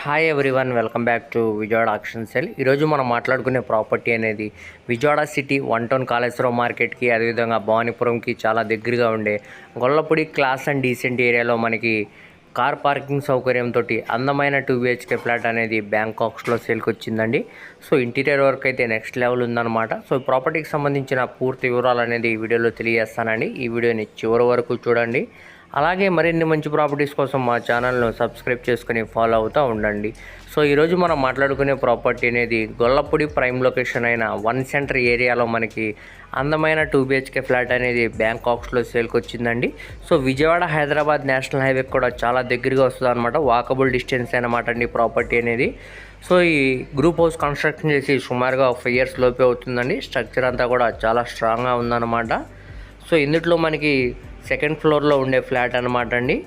Hi everyone welcome back to Vijayawada auction cell ఈరోజు మనం మాట్లాడుకునే ప్రాపర్టీ అనేది Vijayawada city one town Kaleswaram మార్కెట్కి అదేవిధంగా భవానీపురంకి చాలా దగ్గరగా ఉండే గొల్లపూడి క్లాస్ అండ్ డీసెంట్ ఏరియాలో మనకి కార్ పార్కింగ్ సౌకర్యంతో అందమైన టూ బిహెచ్కే ఫ్లాట్ అనేది బ్యాంకాక్స్లో సేల్కి వచ్చిందండి. సో ఇంటీరియర్ వర్క్ అయితే నెక్స్ట్ లెవెల్ ఉందన్నమాట. సో ప్రాపర్టీకి సంబంధించిన పూర్తి వివరాలు అనేది ఈ వీడియోలో తెలియజేస్తానండి. ఈ వీడియోని చివరి వరకు చూడండి. అలాగే మరిన్ని మంచి ప్రాపర్టీస్ కోసం మా ఛానల్ను సబ్స్క్రైబ్ చేసుకుని ఫాలో అవుతూ ఉండండి. సో ఈరోజు మనం మాట్లాడుకునే ప్రాపర్టీ అనేది గొల్లపూడి ప్రైమ్ లొకేషన్ అయిన వన్ సెంటర్ ఏరియాలో మనకి అందమైన టూ బిహెచ్కే ఫ్లాట్ అనేది బ్యాంకాక్స్లో సేల్కి వచ్చిందండి so Vijayawada Hyderabad national highway కూడా చాలా దగ్గరగా వస్తుంది అనమాట వాకబుల్ డిస్టెన్స్ అనమాట అండి ప్రాపర్టీ అనేది. సో ఈ గ్రూప్ హౌస్ కన్స్ట్రక్షన్ చేసి సుమారుగా ఫైవ్ ఇయర్స్ లోపే అవుతుందండి. స్ట్రక్చర్ అంతా కూడా చాలా స్ట్రాంగ్గా ఉందన్నమాట. సో ఇందులో మనకి సెకండ్ ఫ్లోర్లో ఉండే ఫ్లాట్ అనమాట అండి.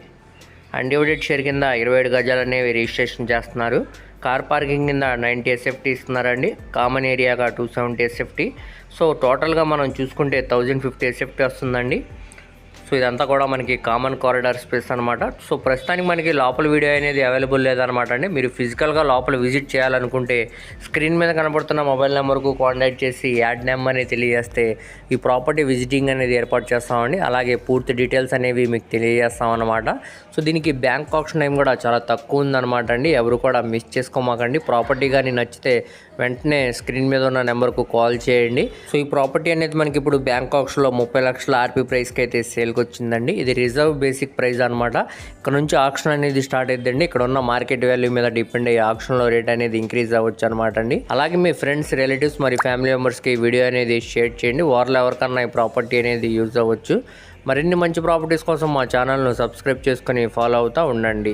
అన్డివైడెడ్ షేర్ కింద ఇరవై ఏడు గజాలు అనేవి రిజిస్ట్రేషన్ చేస్తున్నారు. కార్ పార్కింగ్ కింద నైంటీ ఎస్ఎఫ్టీ ఇస్తున్నారండి. కామన్ ఏరియాగా టూ సెవెంటీ ఎస్ఎఫ్టీ. సో టోటల్గా మనం చూసుకుంటే థౌజండ్ ఫిఫ్టీ ఎస్ఎఫ్టీ వస్తుందండి. సో ఇదంతా కూడా మనకి కామన్ కారిడార్ స్పేస్ అనమాట సో ప్రస్తుతానికి మనకి లోపల వీడియో అనేది అవైలబుల్ లేదనమాట అండి. మీరు ఫిజికల్గా లోపల విజిట్ చేయాలనుకుంటే స్క్రీన్ మీద కనబడుతున్న మొబైల్ నెంబర్కు కాంటాక్ట్ చేసి యాడ్ నెంబర్ని తెలియజేస్తే ఈ ప్రాపర్టీ విజిటింగ్ అనేది ఏర్పాటు చేస్తామండి. అలాగే పూర్తి డీటెయిల్స్ అనేవి మీకు తెలియజేస్తాం అనమాట సో దీనికి బ్యాంక్ ఆప్షన్ టైం కూడా చాలా తక్కువ ఉందన్నమాట అండి. ఎవరు కూడా మిస్ చేసుకోమాకండి. ప్రాపర్టీ కానీ నచ్చితే వెంటనే స్క్రీన్ మీద ఉన్న నెంబర్కు కాల్ చేయండి. సో ఈ ప్రాపర్టీ అనేది మనకి ఇప్పుడు బ్యాంక్ ఆప్షన్లో ముప్పై లక్షల ఆర్పీ ప్రైస్కి అయితే సేల్కు వచ్చిందండి. ఇది రిజర్వ్ బేసిక్ ప్రైస్ అనమాట ఇక్కడ నుంచి ఆప్షన్ అనేది స్టార్ట్ అయిద్దండి. ఇక్కడ ఉన్న మార్కెట్ వాల్యూ మీద డిపెండ్ అయ్యే ఆప్షన్లో రేట్ అనేది ఇంక్రీజ్ అవ్వచ్చు అనమాట అండి. అలాగే మీ ఫ్రెండ్స్ రిలేటివ్స్ మరి ఫ్యామిలీ మెంబర్స్కి ఈ వీడియో అనేది షేర్ చేయండి. వారిలో ఎవరికన్నా ఈ ప్రాపర్టీ అనేది యూజ్ అవ్వచ్చు. మరిన్ని మంచి ప్రాపర్టీస్ కోసం మా ఛానల్ను సబ్స్క్రైబ్ చేసుకొని ఫాలో అవుతూ ఉండండి.